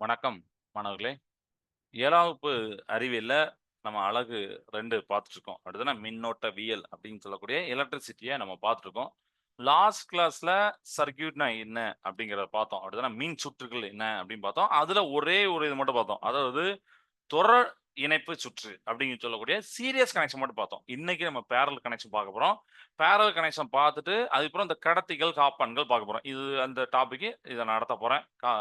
வணக்கம் மாணவர்களே. ஏழாம் வகுப்பு அறிவியல்ல நம்ம அலகு 2 பார்த்துட்டுருக்கோம். அடுத்தது மின்னோட்டவியல் அப்படின்னு சொல்லக்கூடிய எலக்ட்ரிசிட்டியை நம்ம பார்த்துருக்கோம் லாஸ்ட் கிளாஸ்ல சர்க்யூட்னா என்ன அப்படிங்கிறத பார்த்தோம். அடுத்ததுனா மின் சுற்றுகள் என்ன அப்படின்னு பார்த்தோம். அதுல ஒரே ஒரு இது மட்டும் பார்த்தோம். அதாவது தொடர் இணைப்பு சுற்று அப்படின்னு சொல்லக்கூடிய சீரியஸ் கனெக்ஷன் மட்டும் பார்த்தோம். இன்னைக்கு நம்ம பேரல் கனெக்ஷன் பார்க்க போறோம். பேரல் கனெக்ஷன் பார்த்துட்டு அதுக்கப்புறம் இந்த கடத்திகள், காப்பான்கள் பார்க்க போறோம். இது அந்த டாபிக் இதை நடத்த போறேன். கா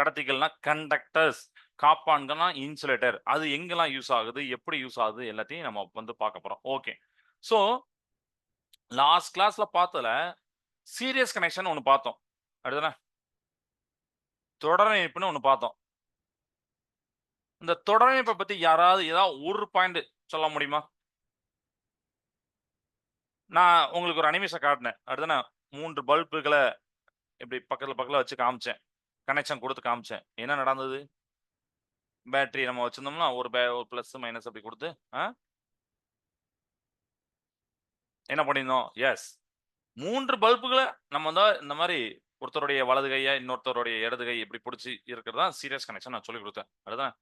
கடத்திகள்னா கண்டக்டர்ஸ், காப்பான்கள்னா இன்சுலேட்டர். அது எங்கெல்லாம் யூஸ் ஆகுது, எப்படி யூஸ் ஆகுது எல்லாத்தையும் நம்ம வந்து பார்க்க போறோம். ஓகே. ஸோ லாஸ்ட் கிளாஸ்ல பார்த்ததுல சீரியஸ் கனெக்ஷன் ஒன்று பார்த்தோம். அடுத்தது தொடர் இணைப்புன்னு ஒன்று பார்த்தோம். இந்த தொடரமைப்பை பத்தி யாராவது ஏதாவது ஒரு பாயிண்ட் சொல்ல முடியுமா? நான் உங்களுக்கு ஒரு அனிமேஷன் காட்டினேன். அடுத்து 3 பல்புகள இப்படி பக்கத்துல பக்கத்துல வச்சு காமிச்சேன். கனெக்ஷன் கொடுத்து காமிச்சேன். என்ன நடந்தது? பேட்டரி நம்ம வச்சிருந்தோம்னா ஒரு பே ஒரு பிளஸ், மைனஸ் அப்படி கொடுத்து ஆ? என்ன பண்ணியிருந்தோம்? எஸ். மூன்று பல்புகளை நம்ம தான் இந்த மாதிரி ஒருத்தருடைய வலது கையை இன்னொருத்தருடைய இடது கை இப்படி பிடிச்சி இருக்கிறது தான் சீரியஸ் கனெக்ஷன் நான் சொல்லிக் கொடுத்தேன் அதுதான்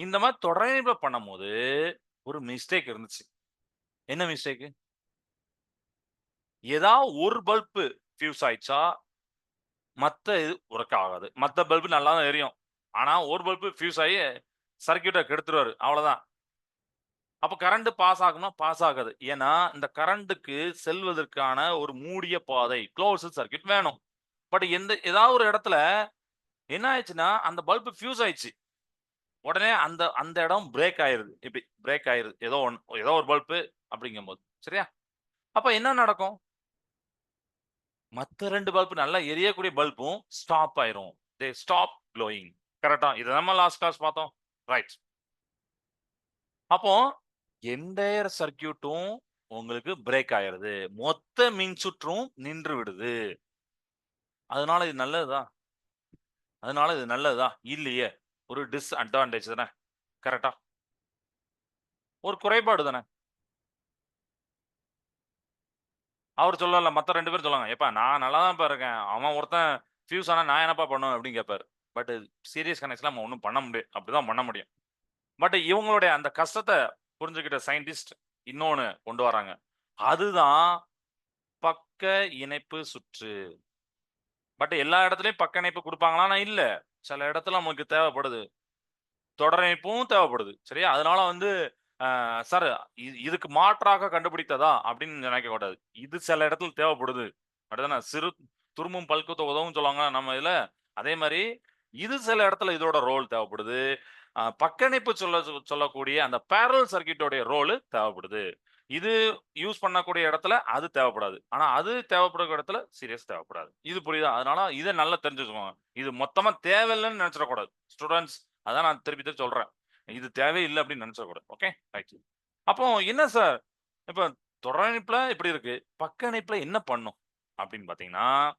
இந்த மாதிரி தொடர்பு பண்ணும்போது ஒரு மிஸ்டேக் இருந்துச்சு. என்ன மிஸ்டேக்கு ஏதாவது ஒரு பல்பு ஃபியூஸ் ஆயிடுச்சா, மத்த இது ஒர்க் ஆகாது. மத்த பல்பு நல்லா தான் எரியும். ஆனா ஒரு பல்பு ஃபியூஸ் ஆகி சர்க்கியூட்டை கெடுத்துருவாரு. அவ்வளவுதான். அப்போ கரண்ட் பாஸ் ஆகும்னா பாஸ் ஆகாது. ஏன்னா இந்த கரண்ட்டுக்கு செல்வதற்கான ஒரு மூடிய பாதை, குளோஸ்ட் சர்க்யூட் வேணும். பட் எந்த ஏதாவது ஒரு இடத்துல என்ன ஆயிடுச்சுன்னா, அந்த பல்பு ஃபியூஸ் ஆயிடுச்சு. உடனே அந்த அந்த இடம் பிரேக் ஆயிருது. இப்படி பிரேக் ஆயிருது. ஏதோ ஒன்று ஏதோ ஒரு பல்பு அப்படிங்கும்போது. சரியா? அப்ப என்ன நடக்கும்? மத்த ரெண்டு பல்பு நல்லா எரியக்கூடிய பல்பும் ஸ்டாப் ஆயிரும். They stop glowing. கரெக்டா இதை நம்ம லாஸ்ட் கிளாஸ் பார்த்தோம். ரைட். அப்போ என்டையர் சர்க்கியூட்டும் உங்களுக்கு பிரேக் ஆயிருது. மொத்த மின்சுற்றும் நின்று விடுது. அதனால இது நல்லதுதான் அதனால இது நல்லதுதான் இல்லையே. ஒரு டிஸ்அட்வான்டேஜ் தானே. கரெக்டா ஒரு குறைபாடு தானே. அவர் சொல்லல. மற்ற ரெண்டு பேரும் சொல்லுவாங்க. "ஏப்பா நான் நல்லா தான்ப்பா இருக்கேன். அவன் ஒருத்தன் ஃபியூஸ் ஆனால் நான் என்னப்பா பண்ணுவேன்?" அப்படின்னு கேட்பாரு. பட் சீரியஸ் கனெக்ஷன்ல நம்ம ஒன்றும் பண்ண முடியும் அப்படிதான் பண்ண முடியும். பட் இவங்களுடைய அந்த கஷ்டத்தை புரிஞ்சுக்கிட்ட சயின்டிஸ்ட் இன்னொன்று கொண்டு வராங்க. அதுதான் பக்க இணைப்பு சுற்று. பட் எல்லா இடத்துலையும் பக்க இணைப்பு கொடுப்பாங்களான்னா இல்லை சில இடத்துல நமக்கு தேவைப்படுது. தொடரமைப்பும் தேவைப்படுது. சரியா? அதனால வந்து சார் இது இதுக்கு மாற்றாக கண்டுபிடித்ததா அப்படின்னு நினைக்கக்கூடாது. இது சில இடத்துல தேவைப்படுது. அப்படிதானே? சிறு துரும்பும் பல்குத்த உதவும் சொல்லுவாங்க நம்ம இதுல. அதே மாதிரி இது சில இடத்துல இதோட ரோல் தேவைப்படுது. பக்கணிப்பு சொல்ல சொல்லக்கூடிய அந்த பேரல் சர்க்யூட்டோடைய ரோல் தேவைப்படுது. இது யூஸ் பண்ணக்கூடிய இடத்துல அது தேவைப்படாது. ஆனா அது தேவைப்படக்கூடிய இடத்துல சீரியஸ் தேவைப்படாது. இது புரியுதா? அதனால இதை நல்லா தெரிஞ்சு இது மொத்தமா தேவையில்லைன்னு நினைச்சிடக்கூடாது. ஸ்டூடெண்ட்ஸ் அதான் நான் திருப்பி திருப்பி சொல்றேன். இது தேவையில்லை அப்படின்னு நினைச்சிடக்கூடாது. ஓகே? ரைட். அப்போ என்ன சார்? இப்ப தொடர் இப்படி இருக்கு. பக்க இணைப்புல என்ன பண்ணும்? அப்படின்னு பார்த்தீங்கன்னா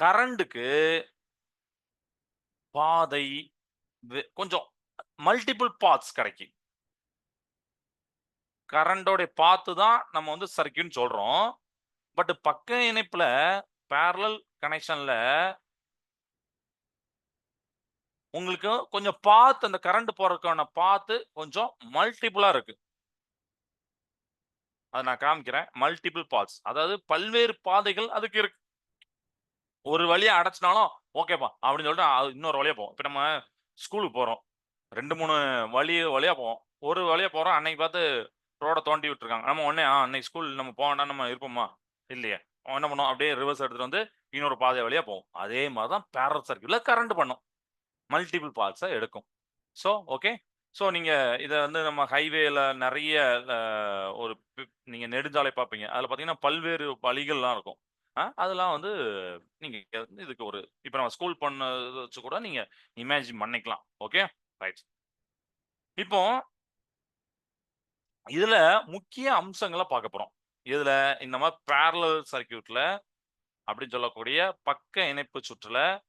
கரண்ட்டுக்கு பாதை கொஞ்சம் மல்டிபிள் பாத்ஸ் கிடைக்கும். கரண்டோட பார்த்து தான் நம்ம வந்து சர்க்யூட்ன்னு சொல்றோம். பட் பக்க இணைப்புல பேரலல் கனெக்ஷன்ல உங்களுக்கு கொஞ்சம் பார்த்து அந்த கரண்ட் போறதுக்கான பாத்து கொஞ்சம் மல்டிபிளா இருக்கு. அத நான் காமிக்கிறேன். Multiple paths. அதாவது பல்வேறு பாதைகள் அதுக்கு இருக்கு. ஒரு வழியா அடைச்சினாலும் ஓகேப்பா அப்படின்னு சொல்லிட்டு இன்னொரு வழியா போவோம். இப்போ நம்ம ஸ்கூலுக்கு போறோம். 2, 3 வழி வழியா போவோம். ஒரு வழியா போறோம். அன்னைக்கு பார்த்து ரோட தோண்டி விட்டுருக்காங்க. நம்ம உடனே ஆ அன்னைக்கு ஸ்கூல் நம்ம போனா நம்ம இருப்போமா? இல்லையே. என்ன பண்ணுவோம்? அப்படியே ரிவர்ஸ் எடுத்துட்டு வந்து இன்னொரு பாதை வழியா போவோம். அதே மாதிரி தான் பேரலல் சர்க்யூட்ல கரண்ட் பண்ணும். மல்டிபிள் பாத்ஸ எடுக்கும். So okay. ஸோ நீங்க இதை வந்து நம்ம ஹைவேல நிறைய ஒரு நீங்கள் நீங்க நெடுஞ்சாலை பார்ப்பீங்க. அதுல பார்த்தீங்கன்னா பல்வேறு வழிகள்லாம் இருக்கும். அதெல்லாம் வந்து நீங்க இதுக்கு ஒரு இப்போ நம்ம ஸ்கூல் பண்ண வச்சு கூட நீங்க இமேஜின் பண்ணிக்கலாம். ஓகே? ரைட். இப்போ இதுல முக்கிய அம்சங்களை பார்க்க போறோம். இதுல இந்த மாதிரி பேரலல் சர்க்கியூட்ல அப்படின்னு சொல்லக்கூடிய பக்க இணைப்பு சுற்றுல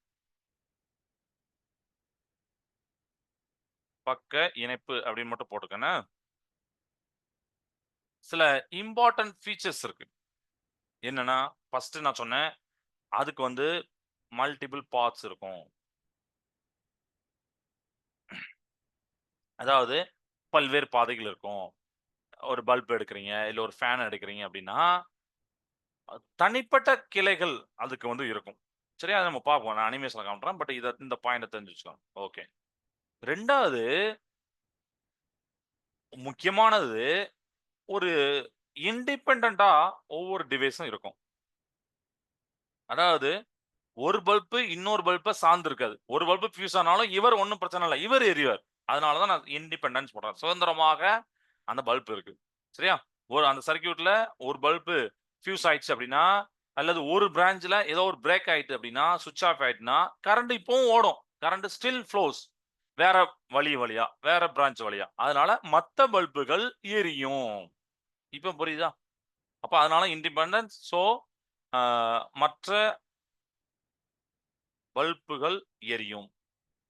பக்க இணைப்பு அப்படின்னு மட்டும் போட்டுக்கண்ணா சில இம்பார்ட்டன்ட் ஃபீச்சர்ஸ் இருக்கு. என்னன்னா, ஃபர்ஸ்ட் நான் சொன்னேன். அதுக்கு வந்து மல்டிபிள் பார்ட்ஸ் இருக்கும். அதாவது பல்வேறு பாதைகள் இருக்கும். ஒரு பல்ப் எடுக்கிறீங்க இல்ல ஒரு ஃபேன் எடுக்கிறீங்க அப்படின்னா தனிப்பட்ட கிளைகள் அதுக்கு வந்து இருக்கும். சரியா? அதை நம்ம பார்ப்போம். நான் அனிமேஷன்ல காமிட்றேன் பட் இதை இந்த பாயிண்ட்ட தெரிஞ்சு வச்சுக்கோங்க. ஓகே. ரெண்டாவது முக்கியமானது ஒரு இண்டிபெண்டன்ட்டா ஒவ்வொரு டிவைஸும் இருக்கும். அதாவது ஒரு பல்பு இன்னொரு பல்பை சார்ந்து இருக்காது. ஒரு பல்பு ஃபியூஸ் ஆனாலும் இவர் ஒன்றும் பிரச்சனை இல்லை இவர் எரிவார். அதனால தான் நான் இண்டிபெண்டன்ஸ் போடுறேன். சுதந்திரமாக அந்த பல்ப் இருக்கு. சரியா? ஒரு அந்த சர்க்கியூட்ல ஒரு பல்பு ஃபியூஸ் ஆயிடுச்சு அப்படின்னா அல்லது ஒரு பிரான்ச்ல ஏதோ ஒரு பிரேக் ஆயிட்டு அப்படின்னா சுவிச் ஆஃப் ஆயிட்டுனா கரண்ட் இப்பவும் ஓடும். Current still flows. வேற வழி வழியா, வேற பிரான்ச் வழியா. அதனால மத்த பல்புகள் எரியும். இப்ப புரியுதா? அப்ப அதனால இண்டிபெண்டன்ஸ். ஸோ மற்ற பல்புகள் எரியும்.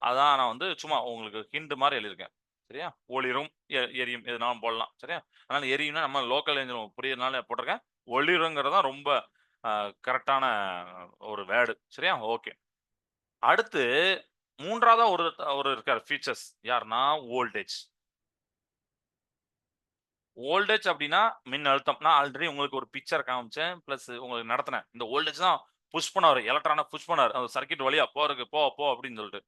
அதான் நான் வந்து சும்மா உங்களுக்கு ஹிண்ட் மாதிரி எழுதியிருக்கேன். சரியா? ஒளிரும், எ எரியும் எதுனாலும் போடலாம். சரியா? அதனால எரியும்னா நம்ம லோக்கல் லேங்குவேஜ்ல புரியறதுனால போட்டிருக்கேன் ஒளிருங்கிறது தான் ரொம்ப கரெக்டான ஒரு வேர்டு சரியா? ஓகே. அடுத்து மூன்றாவதா ஒரு ஒரு இருக்கார் ஃபீச்சர்ஸ். யாருன்னா ஓல்டேஜ் ஓல்டேஜ் அப்படின்னா மின் அழுத்தம் நான் ஆல்ரெடி உங்களுக்கு ஒரு பிக்சர் காமிச்சேன். பிளஸ் உங்களுக்கு நடத்துனேன். இந்த ஓல்டேஜ் தான் புஷ் பண்ணார் எலக்ட்ரான புஷ் பண்ணார் அந்த சர்க்கியூட் வழியா போறதுக்கு போ, போ அப்படின்னு சொல்லிட்டு.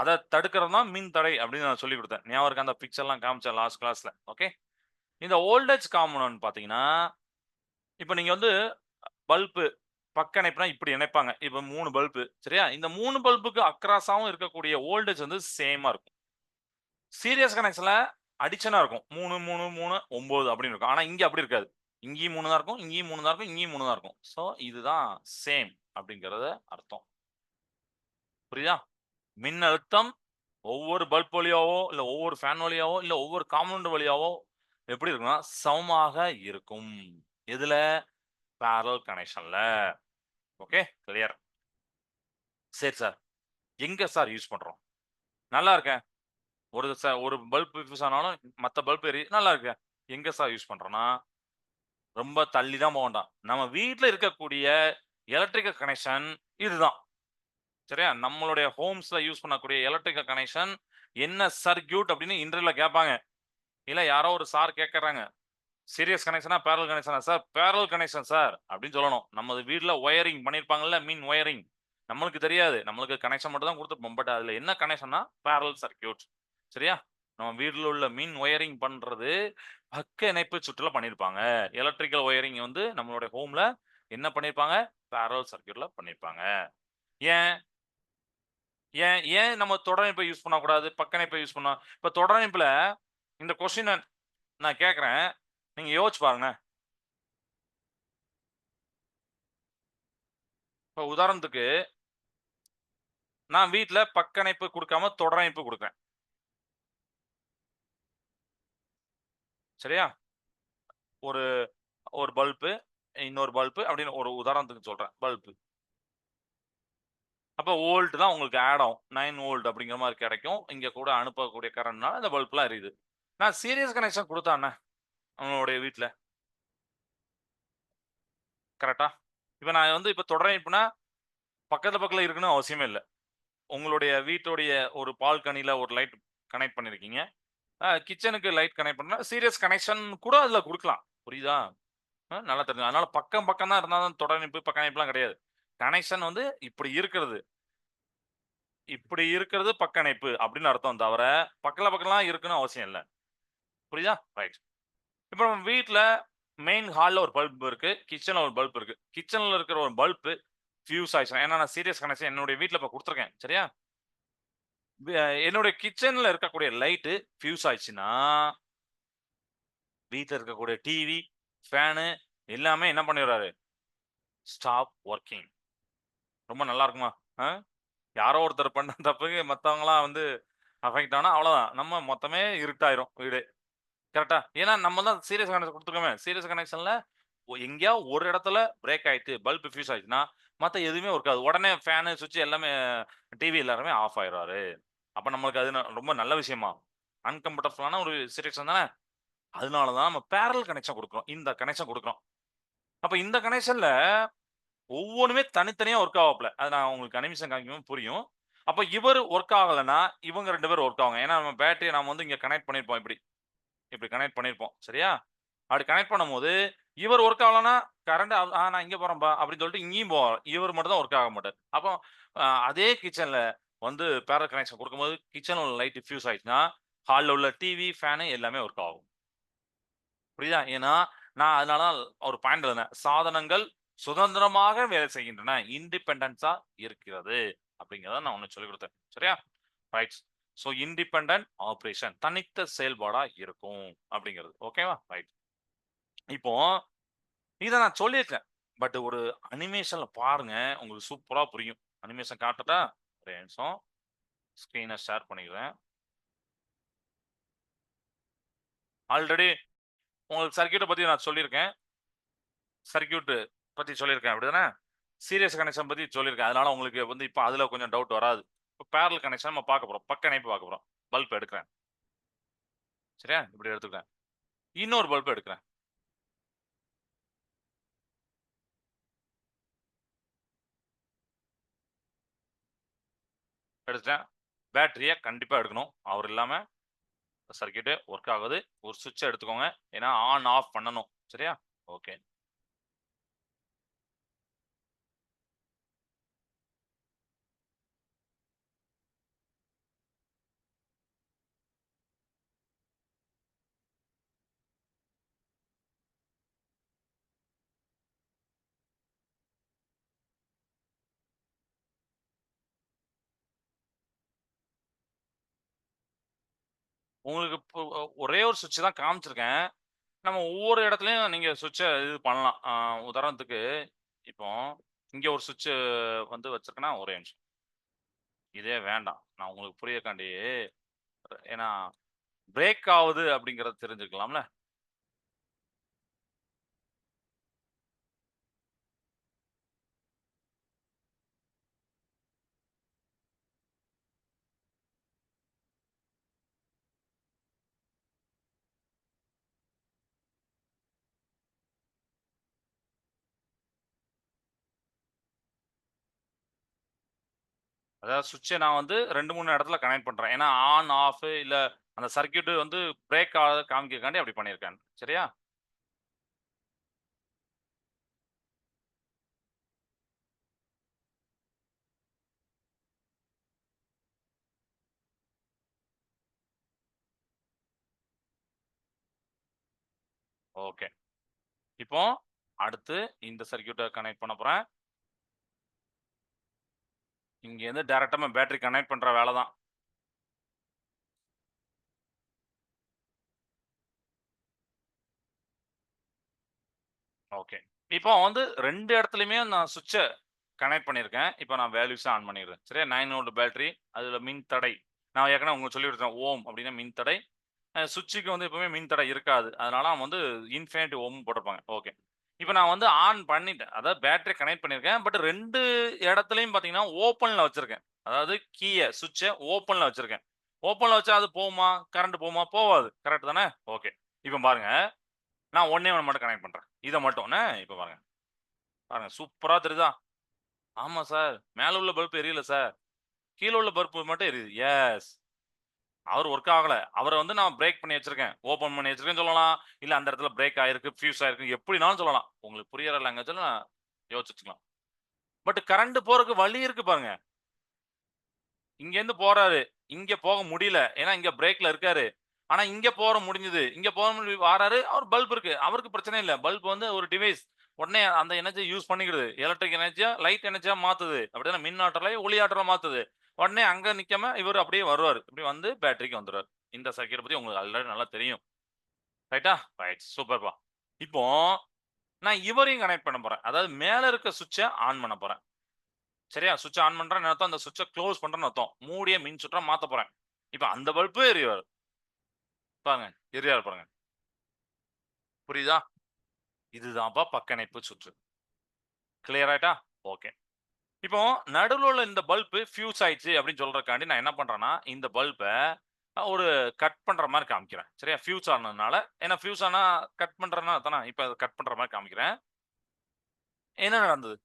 அதை தடுக்கிறது தான் மின் தடை அப்படின்னு நான் சொல்லி கொடுத்தேன் ஞாபகம் இருக்கா? அந்த பிக்சர்லாம் காமிச்சேன் லாஸ்ட் கிளாஸ்ல. ஓகே. இந்த ஓல்டேஜ் காம்போனன்ட் பார்த்தீங்கன்னா, இப்போ நீங்கள் வந்து பல்பு பக்க இணைப்புனா இப்படி இணைப்பாங்க. இப்போ மூணு பல்பு சரியா? இந்த மூணு பல்புக்கு அக்ராஸாகவும் இருக்கக்கூடிய ஓல்டேஜ் வந்து சேமாக இருக்கும். சீரியஸ் கனெக்ஷனில் அடிச்சனாக இருக்கும். மூணு மூணு மூணு ஒம்பது அப்படின்னு இருக்கும். ஆனால் இங்கே அப்படி இருக்காது. இங்கேயும் மூணு தான் இருக்கும். இங்கேயும் மூணு தான் இருக்கும். இங்கேயும் மூணு தான் இருக்கும். ஸோ இதுதான் சேம் அப்படிங்கிறத அர்த்தம். புரியுதா? மின்னழுத்தம் ஒவ்வொரு பல்ப் வழியாவோ, இல்லை ஒவ்வொரு ஃபேன் வழியாவோ, இல்லை ஒவ்வொரு காம்பவுண்ட் வழியாவோ எப்படி இருக்கும்னா சமமாக இருக்கும். எதுல? பேரல் கனெக்ஷன்ல. ஓகே. கிளியர். சரி சார். எங்க சார் யூஸ் பண்றோம்? நல்லா இருக்கேன் ஒரு சார் ஒரு பல்ப் யூஸ் ஆனாலும் மற்ற பல்ப் எரி நல்லா இருக்கேன் எங்க சார் யூஸ் பண்றோம்னா, ரொம்ப தள்ளி தான் போக வேண்டாம். நம்ம வீட்டில் இருக்கக்கூடிய எலக்ட்ரிக்கல் கனெக்ஷன் இதுதான். சரியா? நம்மளுடைய ஹோம்ஸ்ல யூஸ் பண்ணக்கூடிய எலக்ட்ரிக்கல் கனெக்ஷன் என்ன சர்க்யூட் அப்படின்னு இன்டர்வியூல கேட்பாங்க. இல்ல யாரோ ஒரு சார் கேட்கறாங்க. சீரியஸ் கனெக்ஷனா? பேரல் கனெக்ஷனா? சார் பேரல் கனெக்ஷன் சார் அப்படின்னு சொல்லணும். நமது வீட்டில் ஒயரிங் பண்ணியிருப்பாங்கல்ல மீன் ஒயரிங் நம்மளுக்கு தெரியாது. நம்மளுக்கு கனெக்ஷன் மட்டும் தான் கொடுத்துருப்போம் பட் அதுல என்ன கனெக்ஷன்னா பேரல் சர்க்யூட். சரியா? நம்ம வீட்டில் உள்ள மின் ஒயரிங் பண்றது பக்க இணைப்பு சுற்றுல பண்ணியிருப்பாங்க. எலக்ட்ரிக்கல் ஒயரிங் வந்து நம்மளுடைய ஹோம்ல என்ன பண்ணியிருப்பாங்க? பேரல் சர்க்யூட்ல பண்ணியிருப்பாங்க. ஏன்? ஏன் ஏன் நம்ம தொடரமைப்பை யூஸ் பண்ணக்கூடாது? பக்கணைப்பை யூஸ் பண்ணோம் இப்போ தொடரமைப்பில் இந்த கொஸ்டினை நான் கேட்குறேன் நீங்கள் யோசிச்சு பாருங்க. இப்போ உதாரணத்துக்கு நான் வீட்டில் பக்கணைப்பு கொடுக்காம தொடரமைப்பு கொடுக்குறேன் சரியா? ஒரு ஒரு பல்பு இன்னொரு பல்பு அப்படின்னு ஒரு உதாரணத்துக்கு சொல்கிறேன் பல்பு அப்போ வோல்ட் தான் உங்களுக்கு ஆட் ஆகும். நைன் வோல்ட் அப்படிங்கிற மாதிரி கிடைக்கும். இங்கே கூட அனுப்பக்கூடிய கரண்ட்னால இந்த பல்ப்லாம் எரியுது. நான் சீரியஸ் கனெக்ஷன் கொடுத்தாண்ணே அவங்களுடைய வீட்டில் கரெக்டா இப்போ நான் வந்து இப்போ தொடர் இணைப்புனா, பக்கத்தில் பக்கத்தில் இருக்கணும்னு அவசியமே இல்லை உங்களுடைய வீட்டுடைய ஒரு பால்கனியில் ஒரு லைட் கனெக்ட் பண்ணியிருக்கீங்க. கிச்சனுக்கு லைட் கனெக்ட் பண்ணால் சீரியஸ் கனெக்ஷன் கூட அதில் கொடுக்கலாம் புரியுதா? நல்லா தெரிஞ்சு அதனால் பக்கம் பக்கம் தான் இருந்தால் தான் தொடர் இணைப்பு, பக்க இணைப்புலாம் கிடையாது. கனெக்ஷன் வந்து இப்படி இருக்கிறது. இப்படி இருக்கிறது பக்கணைப்பு அப்படின்னு அர்த்தம் தவிர, பக்கத்தில் பக்கம்லாம் இருக்குன்னு அவசியம் இல்லை புரியுதா? ரைட். இப்போ நம்ம வீட்டில் மெயின் ஹாலில் ஒரு பல்ப் இருக்கு. கிச்சனில் ஒரு பல்ப் இருக்கு. கிச்சனில் இருக்கிற ஒரு பல்ப் ஃபியூஸ் ஆயிடுச்சுனா ஏன்னா நான் சீரியஸ் கனெக்ஷன் என்னுடைய வீட்டில் இப்போ கொடுத்துருக்கேன் சரியா? என்னுடைய கிச்சனில் இருக்கக்கூடிய லைட்டு ஃபியூஸ் ஆயிடுச்சுன்னா வீட்டில் இருக்கக்கூடிய டிவி, ஃபேனு எல்லாமே என்ன பண்ணிடுறாரு ஸ்டாப் ஒர்க்கிங் ரொம்ப நல்லா இருக்குமா? ஆ யாரோ ஒருத்தர் பண்ண தப்புக்கு மற்றவங்களாம் வந்து அஃபெக்ட் ஆனால் அவ்வளோதான். நம்ம மொத்தமே இருட்டாயிரும் வீடு கரெக்டாக ஏன்னா நம்ம தான் சீரியஸ் கனெக்ஷன் கொடுத்துருக்கோமே சீரியஸ் கனெக்ஷனில் எங்கேயாவது ஒரு இடத்துல பிரேக் ஆயிட்டு, பல்ப் ஃபியூஸ் ஆயிடுச்சுன்னா, மற்ற எதுவுமே இருக்காது உடனே ஃபேனு, சுவிட்ச் எல்லாமே டிவி எல்லாருமே ஆஃப் ஆயிருவாரு. அப்போ நம்மளுக்கு அது ந ரொம்ப நல்ல விஷயமா? அன்கம்ஃபர்டபுளான ஒரு சிச்சுவேஷன் தானே? அதனால தான் நம்ம பேரல் கனெக்ஷன் கொடுக்குறோம் இந்த கனெக்ஷன் கொடுக்குறோம் அப்போ இந்த கனெக்ஷனில் ஒவ்வொன்னுமே தனித்தனியா ஒர்க் ஆகப்பில்ல அது நான் உங்களுக்கு அனிமிஷம் காமிக்கும் புரியும். அப்போ இவரு ஒர்க் ஆகலைன்னா இவங்க ரெண்டு பேரும் ஒர்க் ஆகும் ஏன்னா, நம்ம பேட்டரியை நம்ம வந்து இங்கே கனெக்ட் பண்ணியிருப்போம் இப்படி இப்படி கனெக்ட் பண்ணியிருப்போம். சரியா? அப்படி கனெக்ட் பண்ணும்போது, இவர் ஒர்க் ஆகலன்னா, கரண்ட் ஆ நான் இங்க போறேன்ப்பா அப்படின்னு சொல்லிட்டு இங்கேயும் போவார். இவர் மட்டும் தான் ஒர்க் ஆக மாட்டார் அப்போ அதே கிச்சனில் வந்து பேர கனெக்ஷன் கொடுக்கும்போது கிச்சனில் உள்ள லைட் டிஃப்யூஸ் ஆயிடுச்சுன்னா, ஹாலில் உள்ள டிவி, ஃபேனு எல்லாமே ஒர்க் ஆகும். புரியுதா? ஏன்னா, நான் அதனால தான் ஒரு பாயிண்ட் எழுதினேன். சாதனங்கள் சுதந்திரமாக வேலை செய்கின்றன. இண்டிபெண்டன்ஸா இருக்கிறது. அப்படிங்கிறத நான் ஒன்று சொல்லிக் கொடுத்தேன் சரியா? ரைட். ஸோ இண்டிபெண்டன்ட் ஆப்ரேஷன் தனித்த செயல்பாடா இருக்கும். அப்படிங்கிறது ஓகேவா? ரைட். இப்போ இதை நான் சொல்லியிருக்கேன். பட் ஒரு அனிமேஷன்ல பாருங்க. உங்களுக்கு சூப்பரா புரியும். அனிமேஷன் காட்டட்டா? ஒரு நிமிஷம். ஸ்கிரீன ஷேர் பண்ணிக்கிறேன். ஆல்ரெடி உங்களுக்கு சர்க்கியூட்டை பத்தி நான் சொல்லியிருக்கேன். சர்க்கியூட்டு பத்தி சொல்லியிருக்கேன். அப்படிதானே சீரியஸ் கனெக்ஷன் பத்தி சொல்லியிருக்கேன். அதனால உங்களுக்கு வந்து இப்ப அதுல கொஞ்சம் டவுட் வராது. இப்போ பேரல் கனெக்ஷன் நம்ம பார்க்க போறோம். பக்க இணைப்பு பார்க்க போறோம். பல்ப் எடுக்கிறேன். சரியா? இப்படி எடுத்துக்கிறேன். இன்னொரு பல்ப் எடுக்கிறேன். எடுத்துட்டேன். பேட்டரியை கண்டிப்பாக எடுக்கணும். அவர் இல்லாமல் சர்க்கியூட்டு ஒர்க் ஆகுது ஒரு சுவிட்சை எடுத்துக்கோங்க. ஏன்னா, ஆன், ஆஃப் பண்ணணும். சரியா? ஓகே. உங்களுக்கு இப்போ ஒரே ஒரு சுவிட்ச் தான் காமிச்சிருக்கேன். நம்ம ஒவ்வொரு இடத்துலையும் நீங்கள் சுவிட்சை இது பண்ணலாம். உதாரணத்துக்கு, இப்போ இங்கே ஒரு சுவிட்சு வந்து வச்சுருக்கேன்னா ஒரே நிமிஷம். இதே வேண்டாம். நான் உங்களுக்கு புரியக்காண்டி ஏன்னா, பிரேக் ஆகுது அப்படிங்கிறத தெரிஞ்சுக்கலாம்ல? அதாவது சுவிட்சை நான் வந்து 2, 3 இடத்துல கனெக்ட் பண்ணுறேன் ஏன்னா, ஆன், ஆஃப் இல்லை அந்த சர்க்யூட் வந்து பிரேக் ஆகாத காமிக்கிறக்காண்டி அப்படி பண்ணியிருக்கேன். சரியா? ஓகே. இப்போ அடுத்து இந்த சர்க்கியூட்டை கனெக்ட் பண்ண போகிறேன் இங்கேருந்து டைரக்ட்டா பேட்டரி கனெக்ட் பண்ணுற வேலை தான். ஓகே. இப்போ வந்து ரெண்டு இடத்துலையுமே நான் சுவிட்சை கனெக்ட் பண்ணியிருக்கேன். இப்போ நான் வேல்யூஸ ஆன் பண்ணிடுறேன். சரியா? Nine volt battery. அதில் மின் தடை. நான் ஏற்கனவே உங்களுக்கு சொல்லி கொடுத்தேன் ஓம் அப்படின்னா மின் தடை. சுவிட்சுக்கு வந்து எப்பவுமே மின் தடை இருக்காது. அதனால வந்து இன்ஃபினிட்டி ஓம் போட்டிருப்பாங்க. ஓகே. இப்போ நான் வந்து ஆன் பண்ணிட்டேன். அதாவது பேட்டரி கனெக்ட் பண்ணியிருக்கேன். பட் ரெண்டு இடத்துலையும் பார்த்தீங்கன்னா, ஓப்பனில் வச்சுருக்கேன் அதாவது கீயை சுவிட்சை ஓப்பனில் வச்சுருக்கேன் ஓப்பனில் வச்சா அது போகுமா? கரண்ட் போகுமா? போகாது கரெக்ட் தானே? ஓகே. இப்போ பாருங்க. நான் ஒன்னே ஒன்று மட்டும் கனெக்ட் பண்ணுறேன் இதை மட்டும் இப்போ பாருங்க. பாருங்க சூப்பராக தெரியுதா? ஆமாம் சார். மேலே உள்ள பல்ப் எரியல சார். கீழே உள்ள பல்ப் மட்டும் எரியுது. எஸ். அவர் ஒர்க் ஆகல. அவரை வந்து நான் பிரேக் பண்ணி வச்சிருக்கேன். ஓபன் பண்ணி வச்சிருக்கேன்னு சொல்லலாம். இல்ல அந்த இடத்துல பிரேக் ஆயிருக்கு, ஃபியூஸ் ஆயிருக்கு எப்படினாலும் சொல்லலாம். உங்களுக்கு புரியற லாங்குவேஜ்ல நான் யோசிச்சுக்கலாம் பட் கரண்ட் போறதுக்கு வழி இருக்கு பாருங்க. இங்கேருந்து போறாரு. இங்க போக முடியல. ஏன்னா இங்க பிரேக்ல இருக்காரு. ஆனா இங்க போற முடிஞ்சது. இங்க போக முடிஞ்சு வாராரு. அவர் பல்ப் இருக்கு. அவருக்கு பிரச்சனை இல்ல. பல்ப் வந்து ஒரு டிவைஸ். உடனே அந்த எனர்ஜியை யூஸ் பண்ணிக்கிடுது. எலக்ட்ரிக் எனர்ஜியா லைட் எனர்ஜியா மாத்துது. அப்படின்னா மின் ஆற்றலை ஒளி ஆற்றலை மாத்துது. உடனே அங்க நிக்காம இவர் அப்படியே வருவார் இப்படி வந்து பேட்டரிக்கு வந்துடுவார் இந்த சர்க்கியூட் பத்தி உங்களுக்கு ஆல்ரெடி நல்லா தெரியும். ரைட்டா? ரைட். சூப்பர்ப்பா. இப்போ நான் இவரையும் கனெக்ட் பண்ண போறேன். அதாவது மேல இருக்க சுவிட்சை ஆன் பண்ண போறேன். சரியா? சுவிட்ச் ஆன் பண்றேன்னு அர்த்தம் அந்த சுவிட்சை க்ளோஸ் பண்ணுறேன்னு அர்த்தம். மூடிய மின் சுற்றா மாத்த போறேன். இப்ப அந்த பல்பு எரிவாரு. பாருங்க. எரியார் பாருங்க. புரியுதா? இதுதான்ப்பா பக்கணைப்பு சுற்று. கிளியர் ஆயிட்டா? ஓகே. இப்போ நடுவுல உள்ள இந்த பல்பு ஃபியூஸ் ஆயிடுச்சு அப்படின்னு சொல்றதுக்காண்டி நான் என்ன பண்றேன்னா, இந்த பல்ப ஒரு கட் பண்ற மாதிரி காமிக்கிறேன். சரியா? ஃபியூஸ் ஆனதுனால. ஏன்னா ஃபியூஸ் ஆனா கட் பண்றேன்னா தானே இப்ப கட் பண்ற மாதிரி காமிக்கிறேன். என்ன நடந்தது?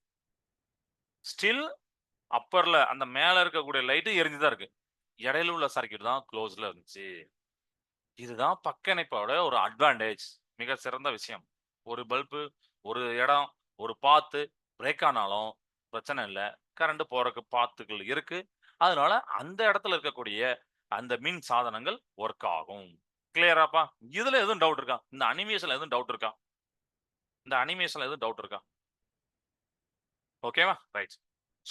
ஸ்டில் அப்பர்ல அந்த மேல இருக்கக்கூடிய லைட்டு எரிஞ்சு தான் இருக்கு. இடையில உள்ள சர்க்யூட் தான் க்ளோஸ்ல இருந்துச்சு. இதுதான் பக்க இணைப்போட ஒரு அட்வான்டேஜ். மிக சிறந்த விஷயம். ஒரு பல்பு, ஒரு இடம், ஒரு பாத்து பிரேக் ஆனாலும் பிரச்சனை இல்ல. கரண்ட் போறக்கு பாத்துகள் இருக்கு. அதனால அந்த இடத்துல இருக்கக்கூடிய அந்த மின் சாதனங்கள் ஒர்க் ஆகும். கிளியராப்பா? இதுல எதுவும் டவுட் இருக்கா? இந்த அனிமேஷன்ல எதுவும் டவுட் இருக்கா? இந்த அனிமேஷன்ல எதுவும் டவுட் இருக்கா? ஓகேவா? ரைட்.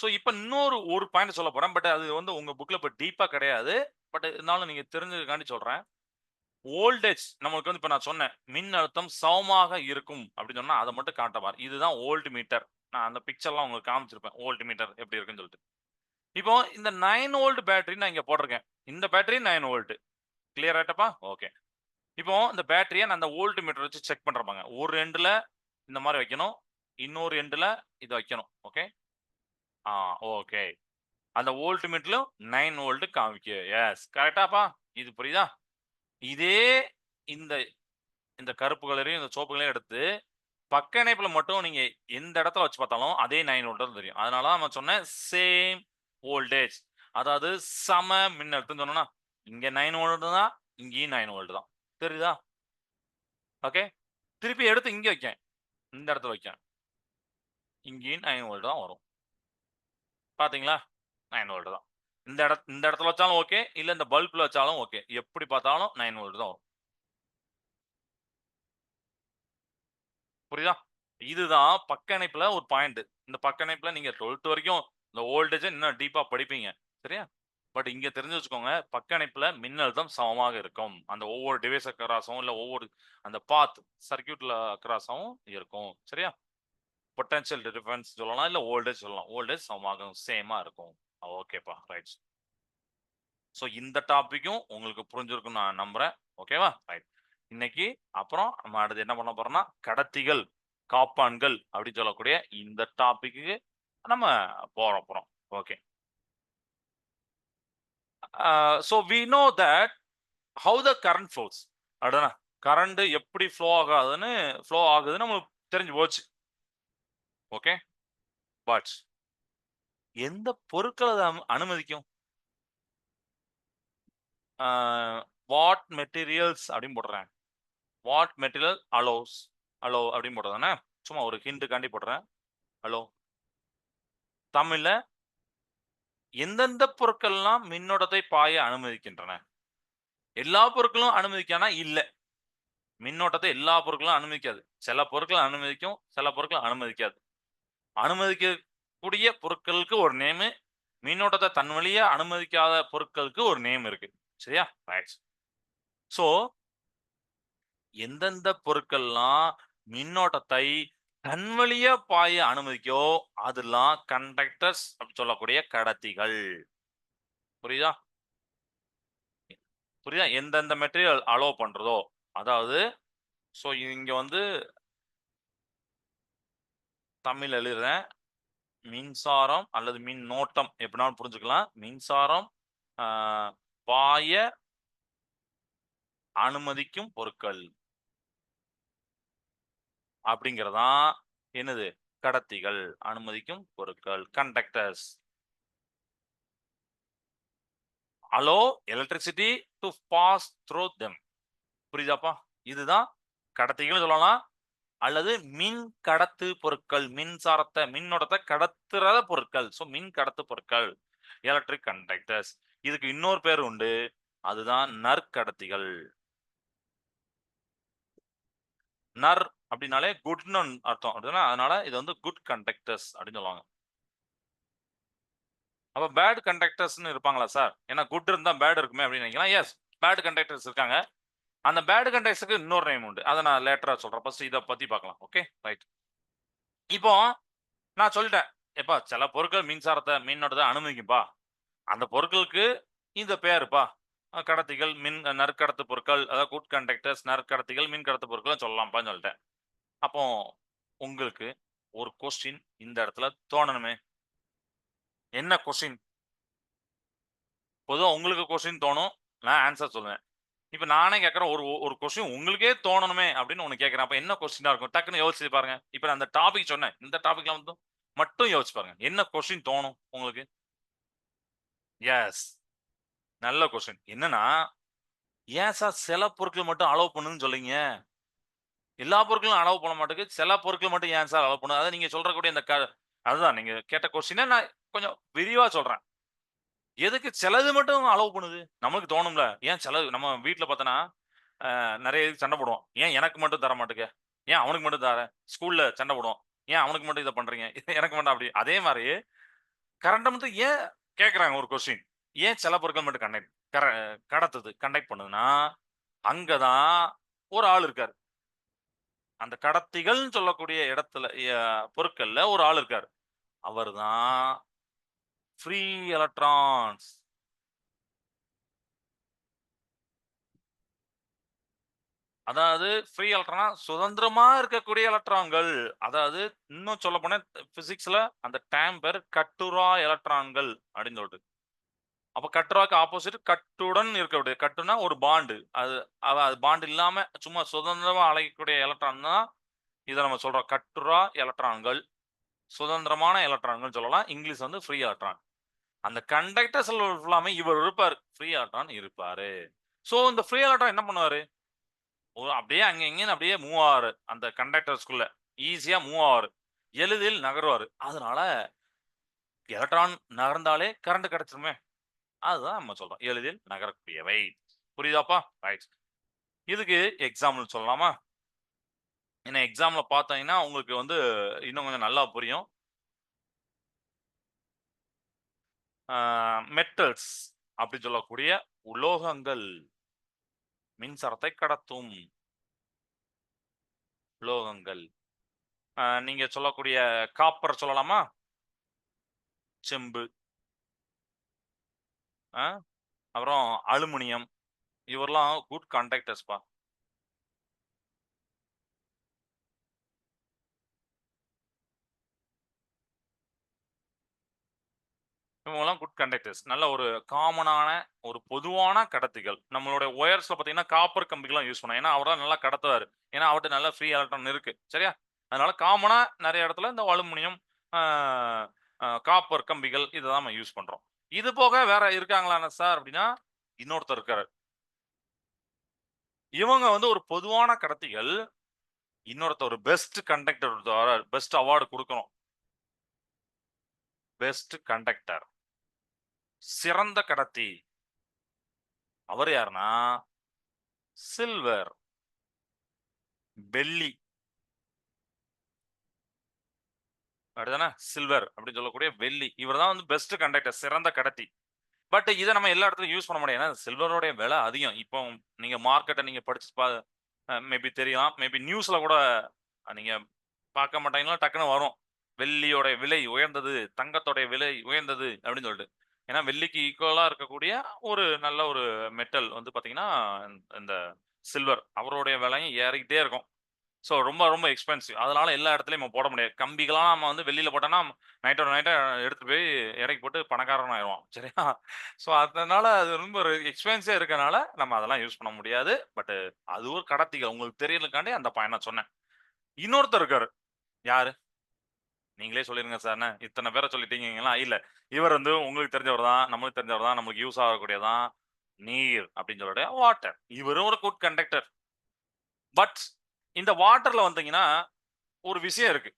ஸோ இப்ப இன்னொரு ஒரு பாயிண்ட் சொல்ல போறேன். பட் அது வந்து உங்க புக்ல இப்ப டீப்பா கிடையாது. பட் இருந்தாலும் நீங்க தெரிஞ்சதுக்காண்டி சொல்றேன். ஓல்டேஜ் நம்மளுக்கு வந்து இப்ப நான் சொன்னேன். மின் அழுத்தம் சமமாக இருக்கும் அப்படின்னு சொன்னா அத மட்டும் காட்ட பாரு. இதுதான் ஓல்டு மீட்டர். நான் அந்த பிக்சர்லாம் உங்களுக்கு காமிச்சிருப்பேன். ஓல்ட் மீட்டர் எப்படி இருக்குன்னு சொல்லிட்டு. இப்போ இந்த நைன் ஓல்டு பேட்டரி நான் இங்கே போட்டிருக்கேன். இந்த பேட்டரி நைன் ஓல்ட்டு கிளியர் ஆகிட்டப்பா ஓகே. இப்போ இந்த பேட்டரியை நான் அந்த ஓல்ட் மீட்டர் வச்சு செக் பண்ணுறப்பாங்க ஒரு ரெண்டில் இந்த மாதிரி வைக்கணும். இன்னொரு ரெண்டில் இது வைக்கணும். ஓகே. ஆ ஓகே. அந்த ஓல்ட் மீட்டர்ல 9 வோல்ட் காமிக்கு. எஸ். கரெக்டாப்பா இது புரியுதா? இதே இந்த இந்த கருப்பு கலரையும், இந்த சோப்புகளையும் கலரையும் எடுத்து பக்க இணைப்பில் மட்டும் நீங்கள் எந்த இடத்துல வச்சு பார்த்தாலும் அதே நைன் வோல்ட் தெரியும். அதனால தான் நான் சொன்னேன் சேம் வோல்டேஜ். அதாவது சம மின்னழுத்தம் சொன்னோம்னா இங்கே நைன் வோல்ட் தான், இங்கேயும் நைன் வோல்ட் தான். தெரியுதா? ஓகே. திருப்பி எடுத்து இங்கே வைக்கேன். இந்த இடத்துல வைக்கேன். இங்கேயும் நைன் வோல்ட் தான் வரும். பார்த்தீங்களா நைன் வோல்ட் தான். இந்த இடத்து இந்த இடத்துல வச்சாலும் ஓகே. இல்லை இந்த பல்பில் வச்சாலும் ஓகே. எப்படி பார்த்தாலும் நைன் வோல்ட் தான் வரும். புரியுதா? இதுதான் பக்க இணைப்புல ஒரு பாயிண்ட். இந்த பக்க இணைப்புல நீங்க 12த் வரைக்கும் இந்த ஓல்டேஜ் இன்னும் டீப்பா படிப்பீங்க. சரியா? பட் இங்க தெரிஞ்சு வச்சுக்கோங்க. பக்க இணைப்புல மின்னழுத்தம் சமமாக இருக்கும். அந்த ஒவ்வொரு டிவைஸ் அக்ராஸும் இல்ல ஒவ்வொரு அந்த பாத் சர்க்கியூட்ல அக்ராஸும் இருக்கும். சரியா? பொட்டன்ஷியல் டிஃபரன்ஸ் சொல்லலாம். இல்ல ஓல்டேஜ் சொல்லலாம். ஓல்டேஜ் சமமாக சேமா இருக்கும். ஓகேப்பா. ரைட். ஸோ இந்த டாபிக்கும் உங்களுக்கு புரிஞ்சிருக்கும் நான் நம்புறேன். ஓகேவா? ரைட். இன்னைக்கு அப்புறம் நம்ம அடுத்து என்ன பண்ண போறோம்னா, கடத்திகள், காப்பான்கள் அப்படின்னு சொல்லக்கூடிய இந்த டாபிக்கு நம்ம போற போறோம். Okay. So we know that how the current flows. அப்படிதானே? கரண்ட் எப்படி ஃப்ளோ ஆகாதுன்னு ஃப்ளோ ஆகுதுன்னு நம்மளுக்கு தெரிஞ்சு போச்சு. ஓகே. பட் எந்த பொருட்களை அனுமதிக்கும்? வாட் மெட்டீரியல்ஸ் அப்படின்னு போடுறேன். வாட் மெட்டீரியல் அலோஸ் அலோ அப்படின்னு போடுறதானே? சும்மா ஒரு ஹிண்ட்டுக்காண்டி போடுறேன். அலோ தமிழ்ல எந்தெந்த பொருட்கள்லாம் மின்னோட்டத்தை பாய அனுமதிக்கின்றன? எல்லா பொருட்களும் அனுமதிக்கானா இல்லை மின்னோட்டத்தை எல்லா பொருட்களும் அனுமதிக்காது. சில பொருட்கள் அனுமதிக்கும். சில பொருட்கள் அனுமதிக்காது. அனுமதிக்கக்கூடிய பொருட்களுக்கு ஒரு நேமு. மின்னோட்டத்தை தன் வழியே அனுமதிக்காத பொருட்களுக்கு ஒரு நேம் இருக்கு. சரியா? ரைட். ஸோ எந்தெந்த பொருட்கள்லாம் மின்னோட்டத்தை தன் வழியா பாய அனுமதிக்கோ, அதெல்லாம் கண்டக்டர்ஸ் அப்படின்னு சொல்லக்கூடிய கடத்திகள். புரியுதா? புரியுதா? எந்தெந்த மெட்டீரியல் அலோவ் பண்றதோ, அதாவது ஸோ இங்க வந்து தமிழ் எழுதுறேன். மின்சாரம் அல்லது மின் நோட்டம் எப்படினாலும் புரிஞ்சுக்கலாம். மின்சாரம் பாய அனுமதிக்கும் பொருட்கள். அப்படிங்கிறதான் என்னது? கடத்திகள். அனுமதிக்கும் பொருட்கள். Conductors. Allow electricity to pass through them. புரியுதாப்பா? இதுதான் கடத்திகள்னு சொல்லலாம். அல்லது மின் கடத்து பொருட்கள். மின்சாரத்தை மின்னோடத்தை கடத்துற பொருட்கள். ஸோ மின் கடத்து பொருட்கள். Electric conductors. இதுக்கு இன்னொரு பேர் உண்டு. அதுதான் நற்கடத்திகள். நர் அப்படின்னாலே குட்னு அர்த்தம். அப்படின்னா அதனால இது வந்து குட் கண்டக்டர்ஸ் அப்படின்னு சொல்லுவாங்க. அப்போ பேட் கண்டக்டர்ஸ்ன்னு இருப்பாங்களா சார்? ஏன்னா குட் இருந்தால் பேட் இருக்குமே அப்படின்னு நினைக்கலாம். எஸ். பேட் கண்டக்டர்ஸ் இருக்காங்க. அந்த பேட் கண்டக்டர்ஸுக்கு இன்னொரு நேம் உண்டு. அதை நான் லேட்டராக சொல்கிறேன் ஃபஸ்ட் இதை பற்றி பார்க்கலாம். ஓகே. ரைட். இப்போ நான் சொல்லிட்டேன். எப்பா சில பொருட்கள் மின்சாரத்தை மின்னோட்டத்த அனுமதிக்கும்பா. அந்த பொருட்களுக்கு இந்த பேருப்பா. கடத்திகள், மின் நற்கடத்து பொருட்கள், அதாவது குட் கண்டக்டர்ஸ், நற்கடத்திகள், மின் கடத்து பொருட்கள் சொல்லலாம்ப்பான்னு சொல்லிட்டேன். அப்போ உங்களுக்கு ஒரு கொஸ்டின் இந்த இடத்துல தோணணுமே. என்ன கொஸ்டின்? பொதுவாக உங்களுக்கு கொஸ்டின் தோணும். நான் ஆன்சர் சொல்லுவேன். இப்போ நானே கேட்குறேன் ஒரு ஒரு கொஸ்டின் உங்களுக்கே தோணணுமே அப்படின்னு ஒன்று கேட்குறேன் அப்போ என்ன கொஸ்டினாக இருக்கும்? டக்குன்னு யோசிச்சு பாருங்க. இப்போ நான் அந்த டாபிக் சொன்னேன். இந்த டாபிக்ல வந்து மட்டும் யோசிச்சு பாருங்க. என்ன கொஸ்டின் தோணும் உங்களுக்கு? எஸ். நல்ல கொஸ்டின். என்னன்னா, ஏன் சார் சில பொருட்கள் மட்டும் அலோவ் பண்ணுன்னு சொல்லிங்க எல்லா பொருட்களும் அளவு பண்ண மாட்டேங்குது. சில பொருட்கள் மட்டும் ஏன் சார் அளவு பண்ணுது? அதை நீங்க சொல்றக்கூடிய இந்த க அதுதான் நீங்க கேட்ட கொஸ்டின நான் கொஞ்சம் விரிவா சொல்றேன். எதுக்கு சிலது மட்டும் அலோவ் பண்ணுது? நம்மளுக்கு தோணும்ல. ஏன் செலவு நம்ம வீட்டில் பார்த்தோன்னா, நிறைய இதுக்கு சண்டை போடுவோம். ஏன் எனக்கு மட்டும் தர மாட்டேங்க ஏன் அவனுக்கு மட்டும் தர? ஸ்கூல்ல சண்டை போடுவோம். ஏன் அவனுக்கு மட்டும் இதை பண்றீங்க? எனக்கு மட்டும் அப்படி. அதே மாதிரி கரண்டை மட்டும் ஏன் கேட்கறாங்க ஒரு கொஸ்டின். ஏன் சில பொருட்கள் மட்டும் கண்டக்ட் கர கடத்துது, கண்டக்ட் பண்ணுதுன்னா, அங்கே தான் ஒரு ஆள் இருக்காரு. அந்த கடத்திகள்னு சொல்லக்கூடிய இடத்துல பொருட்கள்ல ஒரு ஆள் இருக்காரு. அவர் தான் ஃப்ரீ எலக்ட்ரான்ஸ். அதாவது ஃப்ரீ எலக்ட்ரானா சுதந்திரமா இருக்கக்கூடிய எலக்ட்ரான்கள். அதாவது இன்னும் சொல்ல சொல்லப்போனா பிசிக்ஸ்ல அந்த டேர்ம் கட்டுரா எலக்ட்ரான்கள் அப்படின்னு சொல்லிட்டு. அப்ப கட்டுராக்கு ஆப்போசிட் கட்டுடன் இருக்கக்கூடிய கட்டுனா ஒரு பாண்டு அது அது பாண்டு இல்லாம சும்மா சுதந்திரமா அழைக்கக்கூடிய எலக்ட்ரான் தான் இதை நம்ம சொல்றோம். கட்டுரா எலக்ட்ரான்கள். சுதந்திரமான எலக்ட்ரான்கள் சொல்லலாம். இங்கிலீஷ் வந்து ஃப்ரீ எலக்ட்ரான். அந்த கண்டக்டர்ஸ்ல ஃபுல்லாமே இவர் இருப்பார் ஃப்ரீ எலக்ட்ரான் இருப்பாரு. ஸோ இந்த ஃப்ரீ எலக்ட்ரான் என்ன பண்ணுவாரு? ஒரு அப்படியே அங்க இங்கேன்னு அப்படியே மூவ் ஆவாரு. அந்த கண்டக்டர்ஸ்குள்ள. ஈஸியா மூவ் ஆவாரு. எளிதில் நகருவாரு. அதனால எலக்ட்ரான் நகர்ந்தாலே கரண்ட் கிடைச்சிருமே. அதுதான் நம்ம சொல்றோம். எளிதில் நகரக்கூடியவை. புரியுதாப்பா? ரைட். இதுக்கு எக்ஸாம்பிள் சொல்லலாமா? ஏன்னா எக்ஸாம்ல பார்த்தீங்கன்னா, உங்களுக்கு வந்து இன்னும் கொஞ்சம் நல்லா புரியும். மெட்டல்ஸ் அப்படி சொல்லக்கூடிய உலோகங்கள். மின்சாரத்தை கடத்தும். உலோகங்கள். நீங்க சொல்லக்கூடிய காப்பர் சொல்லலாமா? செம்பு. ஆ அப்புறம் அலுமினியம். இவரெல்லாம் குட் கண்டக்டர்ஸ்ப்பா. இவங்கெல்லாம் குட் கண்டக்டர்ஸ். நல்ல ஒரு காமனான ஒரு பொதுவான கடத்திகள். நம்மளுடைய ஒயர்ஸ்ல பார்த்தீங்கன்னா, காப்பர் கம்பிகள்லாம் யூஸ் பண்ணோம் ஏன்னா, அவர் நல்லா கடத்துவார் ஏன்னா, அவர்ட்ட நல்லா ஃப்ரீ எலக்ட்ரான் இருக்கு. சரியா? அதனால காமனா நிறைய இடத்துல இந்த அலுமினியம், காப்பர் கம்பிகள் இதை தான் நம்ம யூஸ் பண்றோம். இது போக வேற இருக்காங்களான்னா சார் அப்படின்னா, இன்னொருத்தர் இருக்காரு. இவங்க வந்து ஒரு பொதுவான கடத்திகள். இன்னொருத்தர் ஒரு பெஸ்ட் கண்டக்டர் பெஸ்ட் அவார்டு கொடுக்கணும் பெஸ்ட் கண்டக்டர். சிறந்த கடத்தி. அவர் யாருன்னா, சில்வர். வெள்ளி. அப்படிதானே? சில்வர் அப்படின்னு சொல்லக்கூடிய வெள்ளி. இவர் தான் வந்து பெஸ்ட் கண்டக்டர். சிறந்த கடத்தி. பட் இதை நம்ம எல்லா இடத்துலையும் யூஸ் பண்ண முடியாது. ஏன்னா சில்வருடைய விலை அதிகம். இப்போ நீங்க மார்க்கெட்டை நீங்க படிச்சு பா மேபி தெரியலாம். மேபி நியூஸ்ல கூட நீங்க பார்க்க மாட்டீங்களா, டக்குனு வரும். வெள்ளியோட விலை உயர்ந்தது, தங்கத்தோடைய விலை உயர்ந்தது அப்படின்னு சொல்லிட்டு. ஏன்னா வெள்ளிக்கு ஈக்குவலாக இருக்கக்கூடிய ஒரு நல்ல ஒரு மெட்டல் வந்து பார்த்தீங்கன்னா, இந்த சில்வர். அவருடைய விலையும் ஏறிக்கிட்டே இருக்கும். ஸோ ரொம்ப ரொம்ப எக்ஸ்பென்சிவ். அதனால எல்லா இடத்துலையும் நம்ம போட முடியாது. கம்பிகள்லாம் நம்ம வந்து வெள்ளியில போட்டோம்னா, நைட்டோட நைட்டை எடுத்துகிட்டு போய் இறக்கி போட்டு பணக்காரன் ஆயிடுவோம் சரியா? ஸோ அதனால அது ரொம்ப ஒரு இருக்கனால, நம்ம அதெல்லாம் யூஸ் பண்ண முடியாது. பட் அது ஒரு கடத்திகள். உங்களுக்கு தெரியலக்காண்டி அந்த பையனை நான் சொன்னேன். இன்னொருத்தர் இருக்காரு. யாரு? நீங்களே சொல்லிருங்க சார்ன்னு. இத்தனை பேரை சொல்லிட்டீங்கன்னா இல்ல. இவர் வந்து உங்களுக்கு தெரிஞ்சவர் தான். நம்மளுக்கு தெரிஞ்சவர் தான். நம்மளுக்கு யூஸ் ஆகக்கூடியதான் நீர் அப்படின்னு சொல்லிட்டு வாட்டர். இவரும் ஒரு குட் கண்டக்டர். பட் இந்த வாட்டர்ல வந்தீங்கன்னா, ஒரு விஷயம் இருக்கு.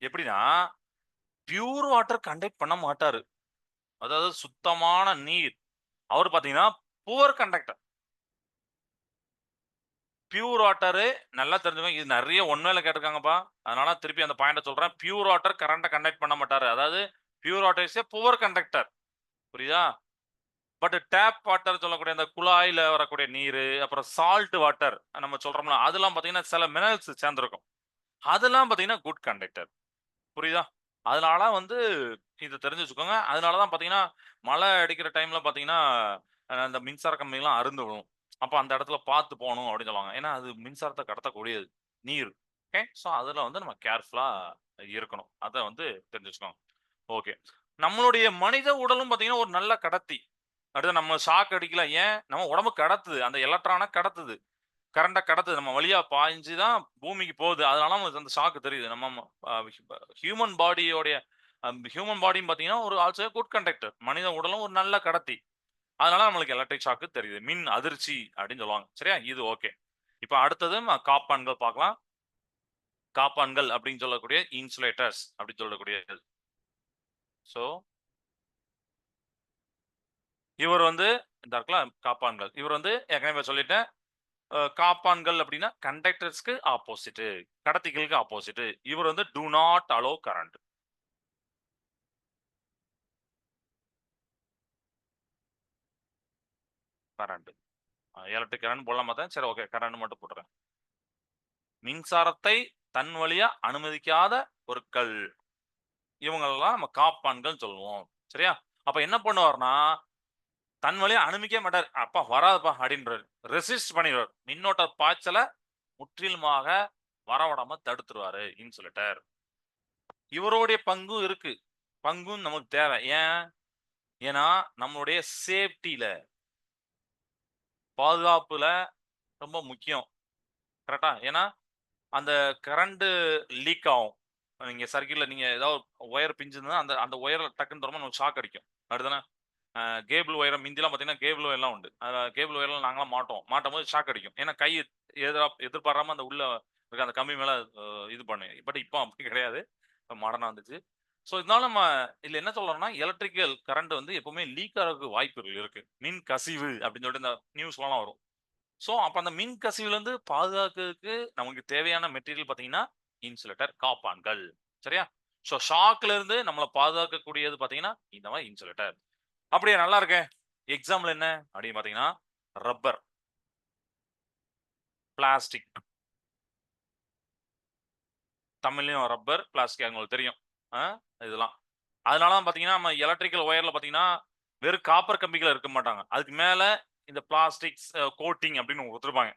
எப்படின்னா, பியூர் வாட்டர் கண்டக்ட் பண்ண மாட்டாரு. அதாவது சுத்தமான நீர். அவர் பார்த்தீங்கன்னா, புவர் கண்டக்டர். பியூர் வாட்டரு நல்லா தெரிஞ்சுக்கோங்க. இது நிறைய ஒன் கேட்டிருக்காங்கப்பா அதனால திருப்பி அந்த பாயிண்ட்ட சொல்றேன். பியூர் வாட்டர் கரண்ட்டை கண்டக்ட் பண்ண மாட்டாரு. அதாவது pure water is a poor conductor. புரியுதா? பட் டேப் வாட்டர் சொல்லக்கூடிய அந்த குழாயில் வரக்கூடிய நீர் அப்புறம் சால்ட் வாட்டர் நம்ம சொல்கிறோம்னா அதெல்லாம் பார்த்தீங்கன்னா, சில மினரல்ஸ் சேர்ந்துருக்கும் அதெல்லாம் பார்த்தீங்கன்னா, குட் கண்டக்டர். புரியுதா? அதனால வந்து இதை தெரிஞ்சு வச்சுக்கோங்க. அதனால தான் பார்த்தீங்கன்னா, மழை அடிக்கிற டைம்ல பார்த்தீங்கன்னா, அந்த மின்சார கம்பெனிலாம் அருந்து விடும் அப்போ அந்த இடத்துல பார்த்து போகணும் அப்படின்னு சொல்லுவாங்க. ஏன்னா, அது மின்சாரத்தை கடத்தக்கூடியது. நீர். ஓகே. ஸோ அதில் வந்து நம்ம கேர்ஃபுல்லாக இருக்கணும். அதை வந்து தெரிஞ்சு வச்சுக்கோங்க. ஓகே. நம்மளுடைய மனித உடலும் பார்த்தீங்கன்னா, ஒரு நல்ல கடத்தி. அடுத்து நம்ம ஷாக் அடிக்கல. ஏன்? நம்ம உடம்பு கடத்துது. அந்த எலக்ட்ரான கடத்துது. கரண்ட்ட கடத்துது. நம்ம வழியா பாய்ஞ்சு தான் பூமிக்கு போகுது. அதனால நமக்கு அந்த ஷாக்கு தெரியுது. நம்ம ஹியூமன் பாடியோடைய ஹியூமன் பாடியும் பார்த்தீங்கன்னா, ஒரு ஆல்சோ குட் கண்டக்டர். மனித உடலும் ஒரு நல்ல கடத்தி. அதனால நம்மளுக்கு எலக்ட்ரிக் ஷாக்கு தெரியுது. மின் அதிர்ச்சி அப்படின்னு சொல்லுவாங்க. சரியா? இது ஓகே. இப்போ அடுத்தது காப்பான்கள் பார்க்கலாம். காப்பான்கள் அப்படின்னு சொல்லக்கூடிய இன்சுலேட்டர்ஸ் அப்படின்னு சொல்லக்கூடியது. ஸோ இவர் வந்து இந்த இருக்கலாம் காப்பான்கள். இவர் வந்து ஏற்கனவே சொல்லிட்டேன். காப்பான்கள் அப்படின்னா கண்டக்டர்ஸ்க்கு ஆப்போசிட்டு கடத்திகளுக்கு ஆப்போசிட்டு இவர் வந்து do not allow current. Current. Electric current போடலாம் பார்த்தேன். சரி ஓகே. கரண்ட் மட்டும் போட்டுறேன். மின்சாரத்தை தன் வழியா அனுமதிக்காத பொருட்கள். இவங்களெல்லாம் நம்ம காப்பான்கள்னு சொல்லுவோம். சரியா? அப்ப என்ன பண்ணுவார்னா தன் வழியை அனுமிக்க மாட்டார் "அப்பா வராதுப்பா" அப்படின்றாரு. ரெசிஸ்ட் பண்ணிடுவார் மின்னோட்ட பாய்ச்சல முற்றிலுமாக வரவிடாம தடுத்துருவாரு இன்சுலேட்டர். இவருடைய பங்கும் இருக்கு. பங்கும் நமக்கு தேவை. ஏன்? ஏன்னா, நம்மளுடைய சேஃப்டியில பாதுகாப்புல ரொம்ப முக்கியம். கரெக்டா ஏன்னா, அந்த கரண்ட் லீக் ஆகும். நீங்க சர்க்கியூட்ல நீங்க ஏதாவது ஒயர் பிஞ்சிருந்தா அந்த அந்த ஒயர் டக்குன்னு தரமா நமக்கு ஷாக் அடிக்கும். அப்படிதானே? கேபிள் ஒயரம் மிந்திலாம் பார்த்தீங்கன்னா, கேபிள் ஒயர்லாம் உண்டு. அ கேபிள் ஒயர்லாம் மாட்டோம் மாட்டும் போது ஷாக் அடிக்கும். ஏன்னா, கை எதிரா எதிர்பாராம அந்த உள்ள இருக்க அந்த கம்பி மேலே இது பண்ணு. பட் இப்போ அப்படி கிடையாது. இப்போ மாடர்னாக வந்துச்சு. ஸோ இதனால நம்ம இதில் என்ன சொல்றோம்னா, எலக்ட்ரிக்கல் கரண்ட் வந்து எப்பவுமே லீக் ஆகிறதுக்கு வாய்ப்புகள் இருக்கு. மின் கசிவு அப்படின்னு சொல்லிட்டு இந்த நியூஸ்லாம் வரும். ஸோ அப்போ அந்த மின் கசிவுலேருந்து பாதுகாக்கிறதுக்கு நமக்கு தேவையான மெட்டீரியல் பார்த்தீங்கன்னா, இன்சுலேட்டர் காப்பான்கள். சரியா? ஸோ ஷாக்ல இருந்து பாதுகாக்கக்கூடியது பார்த்தீங்கன்னா, இந்த மாதிரி இன்சுலேட்டர். அப்படியே நல்லா இருக்கே. எக்ஸாம்பிள் என்ன அப்படின்னு பார்த்தீங்கன்னா, ரப்பர். பிளாஸ்டிக். தமிழ்லையும் ரப்பர், பிளாஸ்டிக் உங்களுக்கு தெரியும். இதெல்லாம். அதனால தான் பார்த்தீங்கன்னா, நம்ம எலக்ட்ரிக்கல் ஒயர்ல பார்த்தீங்கன்னா, வெறும் காப்பர் கம்பிகள் இருக்க மாட்டாங்க. அதுக்கு மேல இந்த பிளாஸ்டிக்ஸ் கோட்டிங் அப்படின்னு கொடுத்துருப்பாங்க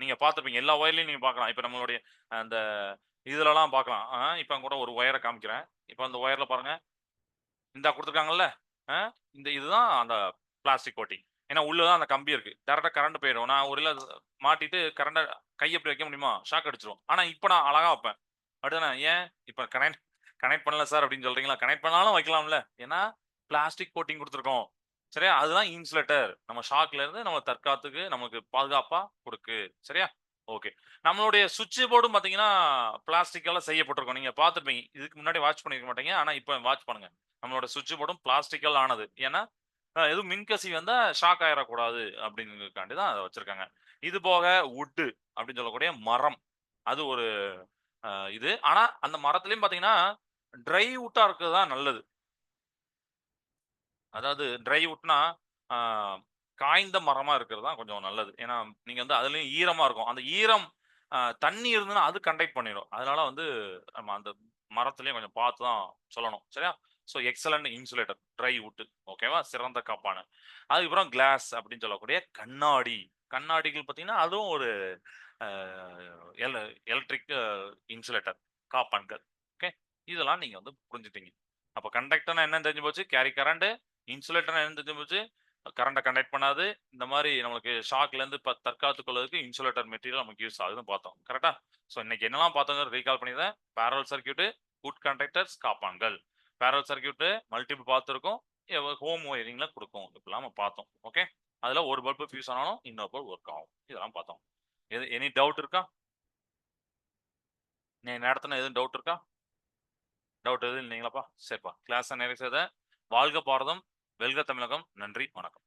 நீங்க பார்த்திருப்பீங்க. எல்லா ஒயர்லையும் நீங்க பார்க்கலாம். இப்ப நம்மளுடைய அந்த இதுலலாம் பார்க்கலாம். இப்போ இப்ப கூட ஒரு ஒயரை காமிக்கிறேன். இப்ப அந்த ஒயர்ல பாருங்க. இந்தா கொடுத்துருக்காங்கல்ல இந்த இதுதான் அந்த பிளாஸ்டிக் கோட்டிங். ஏன்னா, உள்ளதான் அந்த கம்பி இருக்கு. டேரக்டா கரண்ட் போயிடும். நான் ஒரு மாட்டிட்டு கரண்டை கை எப்படி வைக்க முடியுமா? ஷாக் அடிச்சிடும் ஆனா, இப்ப நான் அழகா வைப்பேன். அப்படிதானே? ஏன்? இப்ப கனெக்ட் கனெக்ட் பண்ணல சார் அப்படின்னு சொல்றீங்களா? கனெக்ட் பண்ணாலும் வைக்கலாம்ல. ஏன்னா, பிளாஸ்டிக் கோட்டிங் கொடுத்துருக்கோம் சரியா? அதுதான் இன்சுலேட்டர். நம்ம ஷாக்ல இருந்து நம்ம தற்காத்துக்கு நமக்கு பாதுகாப்பா கொடுக்கு சரியா? ஓகே. நம்மளுடைய சுவிட்ச் போர்டும் பார்த்தீங்கன்னா, பிளாஸ்டிக்கால செய்யப்பட்டிருக்கும். நீங்க பார்த்திருப்பீங்க. இதுக்கு முன்னாடி வாட்ச் பண்ணிருக்க மாட்டீங்க. ஆனா, இப்போ வாட்ச் பண்ணுங்க. நம்மளோட சுவிட்ச் போர்டும் பிளாஸ்டிக்கல் ஆனது. ஏன்னா, எதுவும் மின்கசி வந்தா ஷாக் ஆயிடக்கூடாது அப்படிங்கிறதுக்காண்டி தான் அதை வச்சிருக்காங்க. இது போக உட்டு அப்படின்னு சொல்லக்கூடிய மரம். அது ஒரு இது. ஆனா, அந்த மரத்துலயும் பாத்தீங்கன்னா ட்ரை உட்டா இருக்கிறது தான் நல்லது. அதாவது ட்ரை உட்னா காய்ந்த மரமா இருக்கிறது தான் கொஞ்சம் நல்லது. ஏன்னா, நீங்க வந்து அதுலேயும் ஈரமா இருக்கும். அந்த ஈரம் தண்ணி இருந்ததுன்னா, அது கண்டக்ட் பண்ணிடும் அதனால வந்து நம்ம அந்த மரத்திலயும் கொஞ்சம் பார்த்து தான் சொல்லணும். சரியா? So excellent insulator dry wood ஓகேவா? சிறந்த காப்பான அதுக்கப்புறம் கிளாஸ் அப்படின்னு சொல்லக்கூடிய கண்ணாடி. கண்ணாடிகள் பார்த்தீங்கன்னா, அதுவும் ஒரு எல் எல எலக்ட்ரிக் இன்சுலேட்டர் காப்பான்கள். ஓகே. இதெல்லாம் நீங்கள் வந்து புரிஞ்சுட்டீங்க. அப்போ கண்டக்டர்னா என்ன தெரிஞ்சு போச்சு. Carry current. இன்சுலேட்டர்னா என்னன்னு தெரிஞ்சு போச்சு. கரண்ட்டை கண்டக்ட் பண்ணாது. இந்த மாதிரி நம்மளுக்கு ஷாக்லேருந்து ப தற்காத்து கொள்வதற்கு இன்சுலேட்டர் மெட்டீரியல் நமக்கு யூஸ் ஆகுதுன்னு பார்த்தோம். கரெக்டாக ஸோ இன்னைக்கு என்னெல்லாம் பார்த்தோங்க ரீகால் பண்ணிடுறேன். பேரல் சர்க்யூட், குட் கண்டக்டர்ஸ், காப்பான்கள். பேரல் சர்க்கியூட்டு மல்டிபிள் பார்த்துருக்கோம் ஹோம் ஒயரிங்ல கொடுக்கும் இப்படிலாம் நம்ம பார்த்தோம். ஓகே. அதுல ஒரு பல்பு ஃபியூஸ் ஆனாலும் இன்னொரு பல்ப் ஒர்க் ஆகும். இதெல்லாம் பார்த்தோம். எது எனி டவுட் இருக்கா? நீ நடத்தின எதுவும் டவுட் இருக்கா? டவுட் எதுவும் இல்லைங்களாப்பா? சரிப்பா. கிளாஸை நிறைய செய்த வாழ்க பாரதம், வெல்க தமிழகம். நன்றி, வணக்கம்.